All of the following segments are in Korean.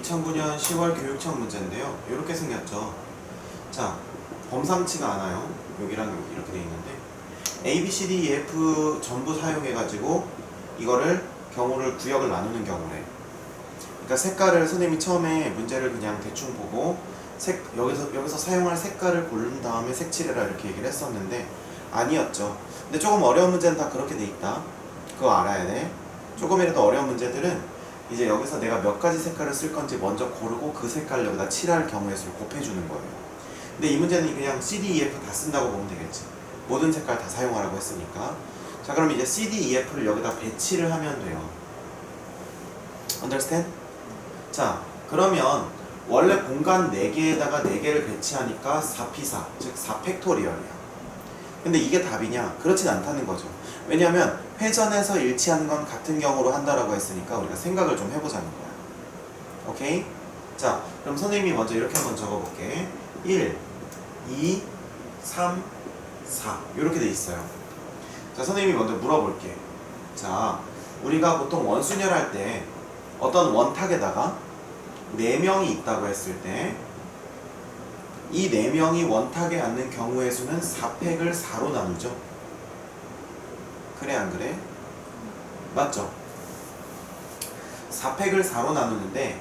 2009년 10월 교육청 문제인데요. 이렇게 생겼죠. 자, 범상치가 않아요. 여기랑 여기 이렇게 돼 있는데 A, B, C, D, E, F 전부 사용해가지고 이거를 경우를 구역을 나누는 경우래. 그러니까 색깔을 선생님이 처음에 문제를 그냥 대충 보고 색 여기서 여기서 사용할 색깔을 고른 다음에 색칠해라 이렇게 얘기를 했었는데 아니었죠. 근데 조금 어려운 문제는 다 그렇게 돼 있다. 그거 알아야 돼. 조금이라도 어려운 문제들은 이제 여기서 내가 몇 가지 색깔을 쓸 건지 먼저 고르고 그 색깔을 여기다 칠할 경우의 수를 곱해주는 거예요. 근데 이 문제는 그냥 C, D, E, F 다 쓴다고 보면 되겠지. 모든 색깔 다 사용하라고 했으니까. 자, 그럼 이제 C, D, E, F를 여기다 배치를 하면 돼요. understand? 자, 그러면 원래 공간 4개에다가 4개를 배치하니까 4p4, 즉 4팩토리얼이야. 근데 이게 답이냐? 그렇진 않다는 거죠. 왜냐하면 회전해서 일치하는 건 같은 경우로 한다라고 했으니까 우리가 생각을 좀 해보자는 거야. 오케이? 자, 그럼 선생님이 먼저 이렇게 한번 적어볼게. 1, 2, 3, 4 이렇게 돼 있어요. 자, 선생님이 먼저 물어볼게. 자, 우리가 보통 원순열 할 때 어떤 원탁에다가 4명이 있다고 했을 때 이 4명이 원탁에 앉는 경우의 수는 4팩을 4로 나누죠. 그래 안 그래? 맞죠? 4팩을 4로 나누는데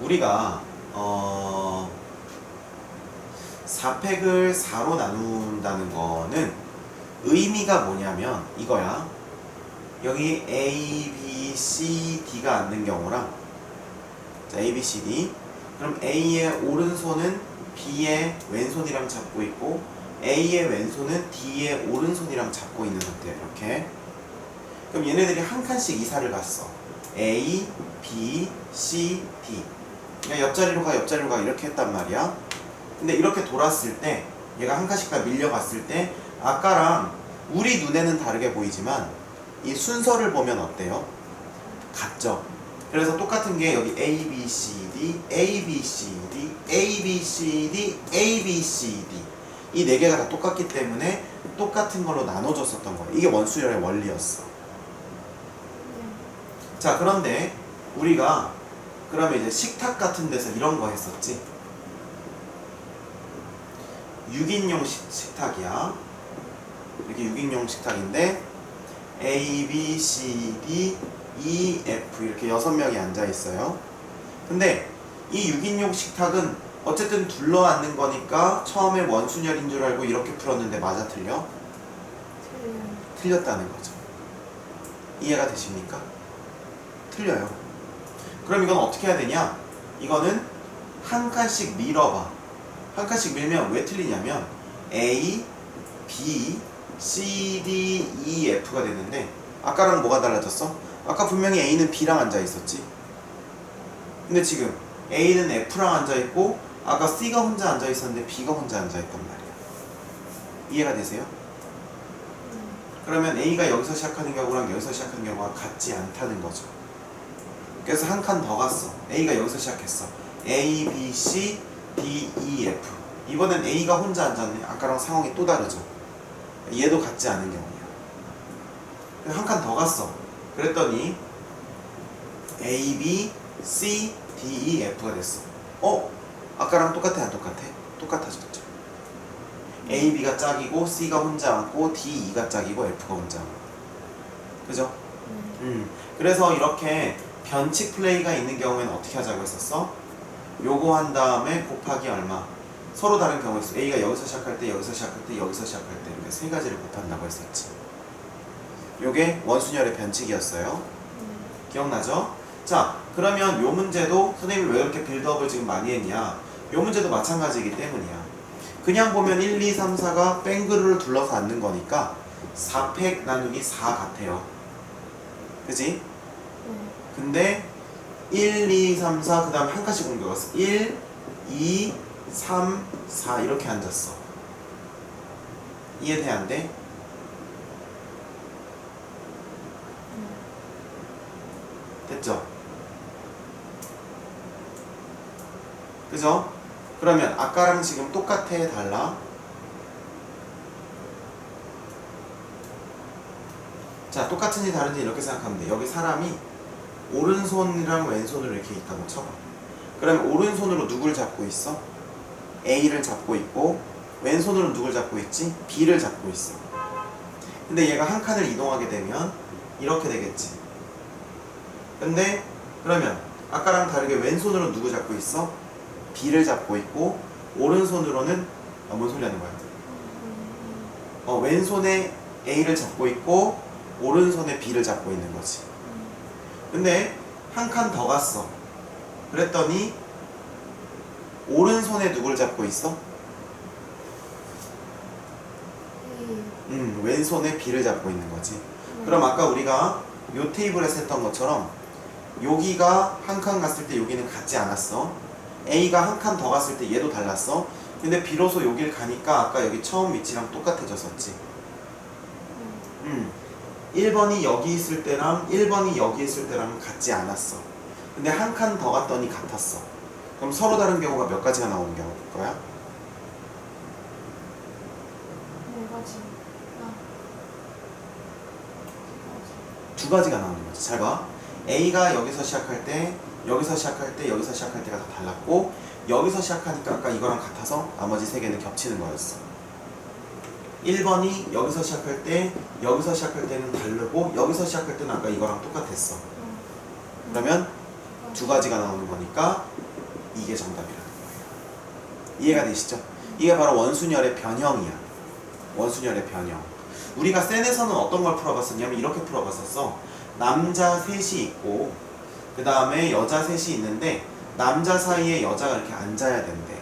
우리가 어 4팩을 4로 나눈다는 거는 의미가 뭐냐면 이거야. 여기 A, B, C, D가 앉는 경우랑 자, A, B, C, D 그럼 A의 오른손은 B의 왼손이랑 잡고 있고 A의 왼손은 D의 오른손이랑 잡고 있는 상태 이렇게 그럼 얘네들이 한 칸씩 이사를 갔어 A, B, C, D 그냥 옆자리로 가 옆자리로 가 이렇게 했단 말이야 근데 이렇게 돌았을 때 얘가 한 칸씩 다 밀려갔을 때 아까랑 우리 눈에는 다르게 보이지만 이 순서를 보면 어때요? 같죠? 그래서 똑같은 게 여기 A, B, C, D, A, B, C, D, A, B, C, D, A, B, C, D 이 네 개가 다 똑같기 때문에 똑같은 걸로 나눠줬었던 거예요. 이게 원수열의 원리였어. 자, 그런데 우리가 그러면 이제 식탁 같은 데서 이런 거 했었지. 6인용 식, 식탁이야. 이렇게 6인용 식탁인데 A, B, C, D, E, F 이렇게 여섯 명이 앉아 있어요. 근데 이 6인용 식탁은 어쨌든 둘러앉는 거니까 처음에 원순열인 줄 알고 이렇게 풀었는데 맞아 틀려? 틀렸다는 거죠. 이해가 되십니까? 틀려요. 그럼 이건 어떻게 해야 되냐? 이거는 한 칸씩 밀어봐. 한 칸씩 밀면 왜 틀리냐면 A, B, C, D, E, F가 되는데 아까랑 뭐가 달라졌어? 아까 분명히 A는 B랑 앉아 있었지. 근데 지금 A는 F랑 앉아 있고 아까 C가 혼자 앉아 있었는데 B가 혼자 앉아 있단 말이야. 이해가 되세요? 그러면 A가 여기서 시작하는 경우랑 여기서 시작하는 경우가 같지 않다는 거죠. 그래서 한 칸 더 갔어. A가 여기서 시작했어. A, B, C, D, E, F. 이번엔 A가 혼자 앉았네. 아까랑 상황이 또 다르죠. 얘도 같지 않은 경우야. 한 칸 더 갔어. 그랬더니 A, B, C, D, E, F가 됐어. 어? 아까랑 똑같아 안 똑같아? 똑같아졌죠. A, B가 짝이고 C가 혼자 앉고 D, E가 짝이고 F가 혼자 앉고. 그죠? 음. 그래서 이렇게 변칙 플레이가 있는 경우에는 어떻게 하자고 했었어? 요거 한 다음에 곱하기 얼마? 서로 다른 경우에 있어. A가 여기서 시작할 때, 여기서 시작할 때, 여기서 시작할 때 이렇게 세 가지를 곱한다고 했었지. 요게 원순열의 변칙이었어요. 기억나죠? 자, 그러면 요 문제도 선생님이 왜 이렇게 빌드업을 지금 많이 했냐? 요 문제도 마찬가지이기 때문이야. 그냥 보면 1, 2, 3, 4가 뺑그루를 둘러서 앉는 거니까 4팩 나누기 4 같아요. 그지? 근데 1, 2, 3, 4, 그 다음에 한 칸씩 옮겨갔어. 1, 2, 3, 4 이렇게 앉았어. 이해돼 안 돼? 됐죠? 그죠? 그러면 아까랑 지금 똑같아 달라? 자 똑같은지 다른지 이렇게 생각하면 돼 여기 사람이 오른손이랑 왼손으로 이렇게 있다고 쳐봐. 그러면 오른손으로 누굴 잡고 있어? A를 잡고 있고 왼손으로 누굴 잡고 있지? B를 잡고 있어. 근데 얘가 한 칸을 이동하게 되면 이렇게 되겠지. 근데 그러면 아까랑 다르게 왼손으로 누구 잡고 있어? B를 잡고 있고 오른손으로는 아, 뭔 소리 하는 거야? 어, 왼손에 A를 잡고 있고 오른손에 B를 잡고 있는 거지. 근데 한 칸 더 갔어. 그랬더니 오른손에 누굴 잡고 있어? 음, 왼손에 B를 잡고 있는 거지. 그럼 아까 우리가 요 테이블에서 했던 것처럼 여기가 한 칸 갔을 때 여기는 같지 않았어. A가 한 칸 더 갔을 때 얘도 달랐어. 근데 비로소 여길 가니까 아까 여기 처음 위치랑 똑같아졌었지. 음. 1번이 여기 있을 때랑 1번이 여기 있을 때랑 같지 않았어. 근데 한 칸 더 갔더니 같았어. 그럼 서로 다른 경우가 몇 가지가 나오는 경우일 거야? 네 가지. 아. 두 가지가 나오는 거지. 잘 봐. A가 여기서 시작할 때, 여기서 시작할 때, 여기서 시작할 때가 다 달랐고, 여기서 시작하니까 아까 이거랑 같아서 나머지 세 개는 겹치는 거였어. 1번이 여기서 시작할 때, 여기서 시작할 때는 다르고, 여기서 시작할 때는 아까 이거랑 똑같았어. 그러면 두 가지가 나오는 거니까 이게 정답이라는 거예요. 이해가 되시죠? 이게 바로 원순열의 변형이야. 원순열의 변형. 우리가 센에서는 어떤 걸 풀어봤었냐면 이렇게 풀어봤었어. 남자 셋이 있고 그 다음에 여자 셋이 있는데 남자 사이에 여자가 이렇게 앉아야 된대.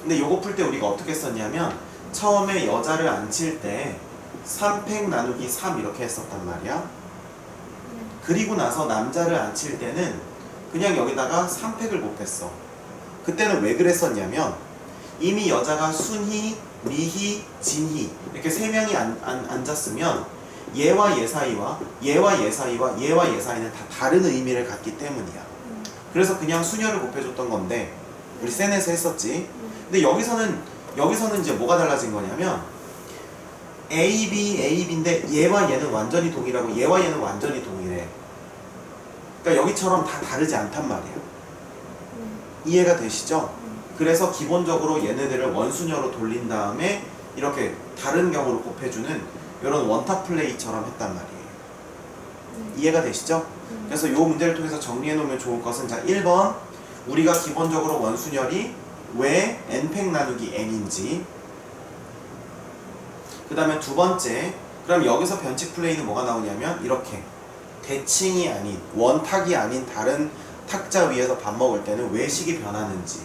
근데 요거 풀 때 우리가 어떻게 썼냐면 처음에 여자를 앉힐 때 3팩 나누기 3 이렇게 했었단 말이야. 그리고 나서 남자를 앉힐 때는 그냥 여기다가 3팩을 곱했어. 그때는 왜 그랬었냐면 이미 여자가 순희, 미희, 진희 이렇게 세 명이 앉, 앉, 앉았으면 얘와 얘 사이와 얘와 얘 사이와 얘와 얘 사이는 다 다른 의미를 갖기 때문이야. 그래서 그냥 수녀를 곱해줬던 건데 우리 센에서 했었지. 근데 여기서는 여기서는 이제 뭐가 달라진 거냐면 A, B, A, B인데 얘와 얘는 완전히 동일하고 얘와 얘는 완전히 동일해. 그러니까 여기처럼 다 다르지 않단 말이야. 이해가 되시죠? 그래서 기본적으로 얘네들을 원수녀로 돌린 다음에 이렇게 다른 경우로 곱해주는 이런 원탑 플레이처럼 했단 말이에요. 이해가 되시죠? 그래서 이 문제를 통해서 정리해 놓으면 좋을 것은 자 1번 우리가 기본적으로 원순열이 왜 n팩 나누기 n인지 그 다음에 두 번째 그럼 여기서 변칙 플레이는 뭐가 나오냐면 이렇게 대칭이 아닌 원탁이 아닌 다른 탁자 위에서 밥 먹을 때는 왜 식이 변하는지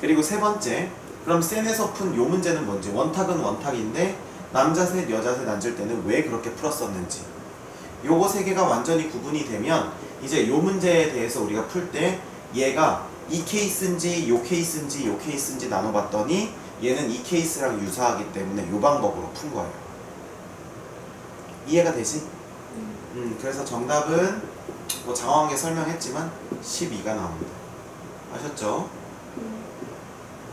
그리고 세 번째 그럼 센에서 푼 요 문제는 뭔지 원탁은 원탁인데 남자 셋 여자 셋 앉을 때는 왜 그렇게 풀었었는지 요거 세 개가 완전히 구분이 되면 이제 요 문제에 대해서 우리가 풀 때 얘가 이 케이스인지 요 케이스인지 요 케이스인지 나눠봤더니 얘는 이 케이스랑 유사하기 때문에 요 방법으로 푼 거예요. 이해가 되지? 음, 그래서 정답은 뭐 장황하게 설명했지만 12가 나옵니다. 아셨죠? 음.